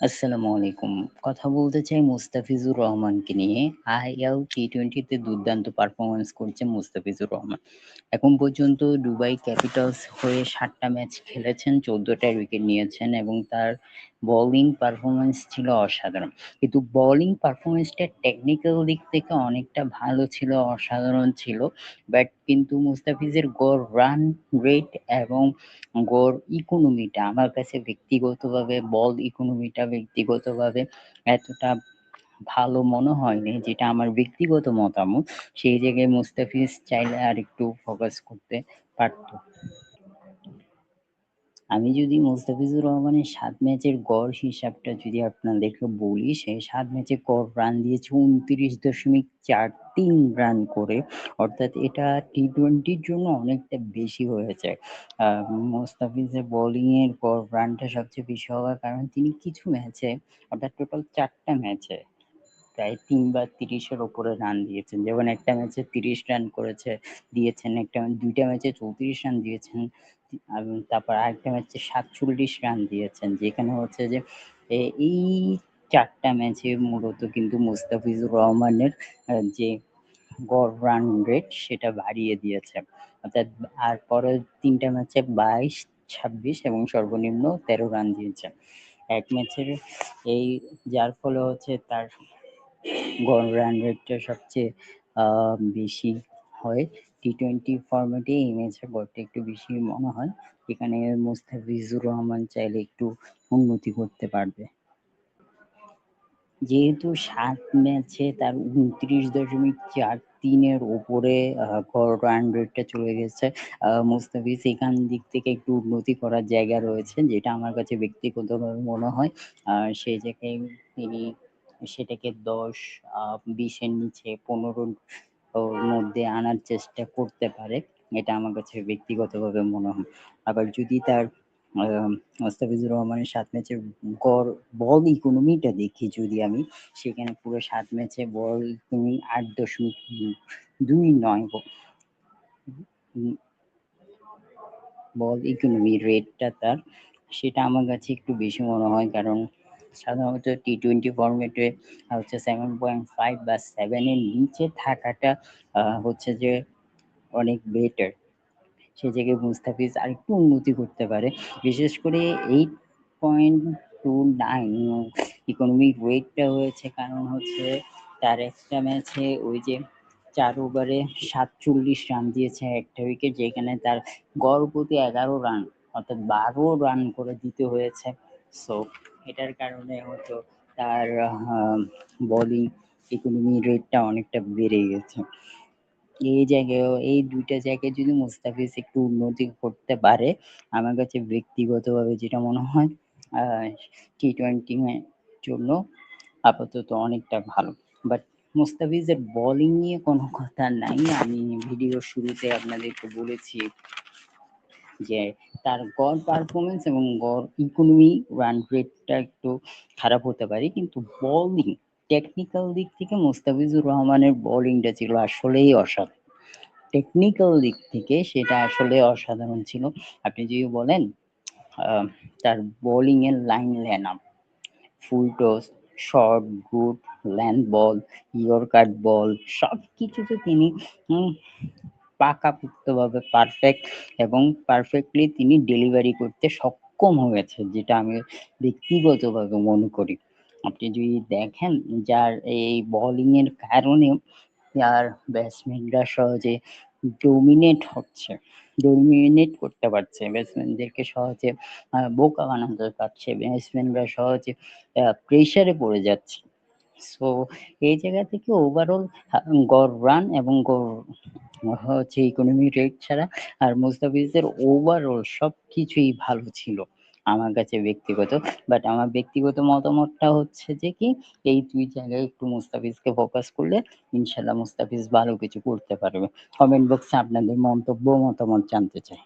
আসসালামু আলাইকুম। কথা বলতে চাই মুস্তাফিজুর রহমানকে নিয়ে। আইএল টি-20 তে দুর্দান্ত পারফরমেন্স করছে মুস্তাফিজুর রহমান। এখন পর্যন্ত দুবাই ক্যাপিটালস হয়ে সাতটা ম্যাচ খেলেছেন, চোদ্দটা উইকেট নিয়েছেন এবং তার বোলিং পারফরমেন্স ছিল অসাধারণ। কিন্তু বোলিং পারফরম্যান্সটা টেকনিক্যাল দিক থেকে অনেকটা ভালো ছিল, অসাধারণ ছিল। বাট কিন্তু মুস্তাফিজের গড় রান রেট এবং গড় ইকোনমিটা আমার কাছে ব্যক্তিগতভাবে বল ইকোনমিটা ব্যক্তিগতভাবে এতটা ভালো মনে হয়নি যেটা আমার ব্যক্তিগত মতামত। সেই জায়গায় মুস্তাফিজ চাইলে আর একটু ফোকাস করতে পারত। আমি যদি মুস্তাফিজুর রহমানের ৭ ম্যাচের গড় হিসাবটা যদি আপনাদেরকে বলি, সে ৭ ম্যাচে গড় রান দিয়েছে ২৯.43 রান করে। অর্থাৎ এটা টি-20 র জন্য অনেকটা বেশি হয়েছে। মুস্তাফিজের বোলিং এর গড় রানটা সবচেয়ে বেশি হওয়ার কারণ তিনি কিছু ম্যাচে অর্থাৎ টোটাল ৪ টা ম্যাচে প্রায় ৩ বার ৩০ এর উপরে রান দিয়েছেন। যেমন একটা ম্যাচে ৩০ রান করেছে দিয়েছেন, একটা দুইটা ম্যাচে ৩৪ রান দিয়েছেন। তারপর আরেকটা ম্যাচে ৪৭ রান দিয়েছেন। যেখানে হচ্ছে যে এই চারটা ম্যাচে মূলত কিন্তু মুস্তাফিজুর রহমানের যে গড় রান রেট সেটা বাড়িয়ে দিয়েছে। অর্থাৎ আর পরের ৩ টা ম্যাচে ২২, ২৬ এবং সর্বনিম্ন ১৩ রান দিয়েছেন। এক ম্যাচের এই যার ফলে হচ্ছে তার রান রেটটা সবচেয়ে বেশি হয়। টি-20 ফরম্যাটে এই ম্যাচের গড়টা একটু বেশি মনে হয়। এখানে মুস্তাফিজুর রহমান চাইলে একটু উন্নতি করতে পারবে। যেহেতু ৭ ম্যাচে তার ২৯.43 এর উপরে আ, গড় রান রেটটা চলে গেছে। মুস্তাফিজ এখান দিক থেকে একটু উন্নতি করার জায়গা রয়েছে, যেটা আমার কাছে ব্যক্তিগতভাবে মনে হয়। আ সেই জায়গায় তিনি সেটাকে ১০ আ ২০ এর নিচে ১৫ ওর মধ্যে আনার চেষ্টা করতে পারে। এটা আমার কাছে ব্যক্তিগতভাবে মনে হয়। আবার যদি তার মুস্তাফিজুর রহমানের সাত ম্যাচের গড় বল ইকোনমিটা দেখি যদি আমি, সেখানে পুরো সাত ম্যাচে বল ইকোনমি ৮.29 ব উম বল ইকোনমি রেটটা তার, সেটা আমার কাছে একটু বেশি মনে হয়। কারণ সাধারণত টি-20 ফরম্যাটে আ হচ্ছে 7.5 বা 7 এর নিচে থাকাটা হচ্ছে যে অনেক বেটার। সে জায়গায় মুস্তাফিজ আরেকটু উন্নতি করতে পারে। বিশেষ করে 8.29 ইকোনমিক রেটটা হয়েছে কারণ হচ্ছে তার একটা ম্যাচে ওই যে চার ওভারে ৪৭ রান দিয়েছে একটা উইকেট যেখানে তার গড় প্রতি ১১ রান অর্থাৎ ১২ রান করে দিতে হয়েছে। সো এটার কারণে হয়তো তার বোলিং ইকোনমি রেটটা অনেকটা বেড়ে গেছে। এই জায়গায় এই ২ টা জায়গায় যদি মুস্তাফিজ একটু উন্নতি করতে পারে, আমার কাছে ব্যক্তিগতভাবে যেটা মনে হয় টি-20 এর জন্য আপাতত অনেকটা ভালো। বাট মুস্তাফিজের বোলিং নিয়ে কোনো কথা নাই। আমি ভিডিওর শুরুতে আপনাদেরকে বলেছি যে তার গড় পারফরম্যান্স এবং গড় ইকোনমি রান রেটটা একটু খারাপ হতে পারে। কিন্তু বোলিং টেকনিক্যাল দিক থেকে মুস্তাফিজুর রহমানের বোলিংটা ছিল আসলেই অসাধারণ। টেকনিক্যাল দিক থেকে সেটা আসলে অসাধারণ ছিল। আপনি যদি বলেন তার বোলিং এর line length up, full toss, short, good, length ball, yorker ball সবকিছুতে তিনি উম পাকাপোক্তভাবে পারফেক্ট এবং পারফেক্টলি তিনি ডেলিভারি করতে সক্ষম হয়েছে। যেটা আমি ব্যক্তিগতভাবে মনে করি। আপনি যদি দেখেন যার এই বোলিং এর কারণে আর ব্যাটসম্যানরা সহজে ডমিনেট হচ্ছে, ডমিনেট করতে পারছে। ব্যাটসম্যানদেরকে সহজে বোকা বানাতে পারছে। ব্যাটসম্যানরা সহজে প্রেশারে পড়ে যাচ্ছে। সো এই জায়গা থেকে ওভারঅল গড় রান এবং গড়, হচ্ছে ইকোনমি রেট ছাড়া আর মুস্তাফিজের ওভারঅল সবকিছুই ভালো ছিল আমার কাছে ব্যক্তিগত। বাট আমার ব্যক্তিগত মতামতটা হচ্ছে যে কি, এই দুই জায়গায় একটু মুস্তাফিজকে ফোকাস করলে ইনশাআল্লাহ মুস্তাফিজ ভালো কিছু করতে পারবে। কমেন্ট বক্সে আপনাদের মন্তব্য, মতামত জানতে চাই।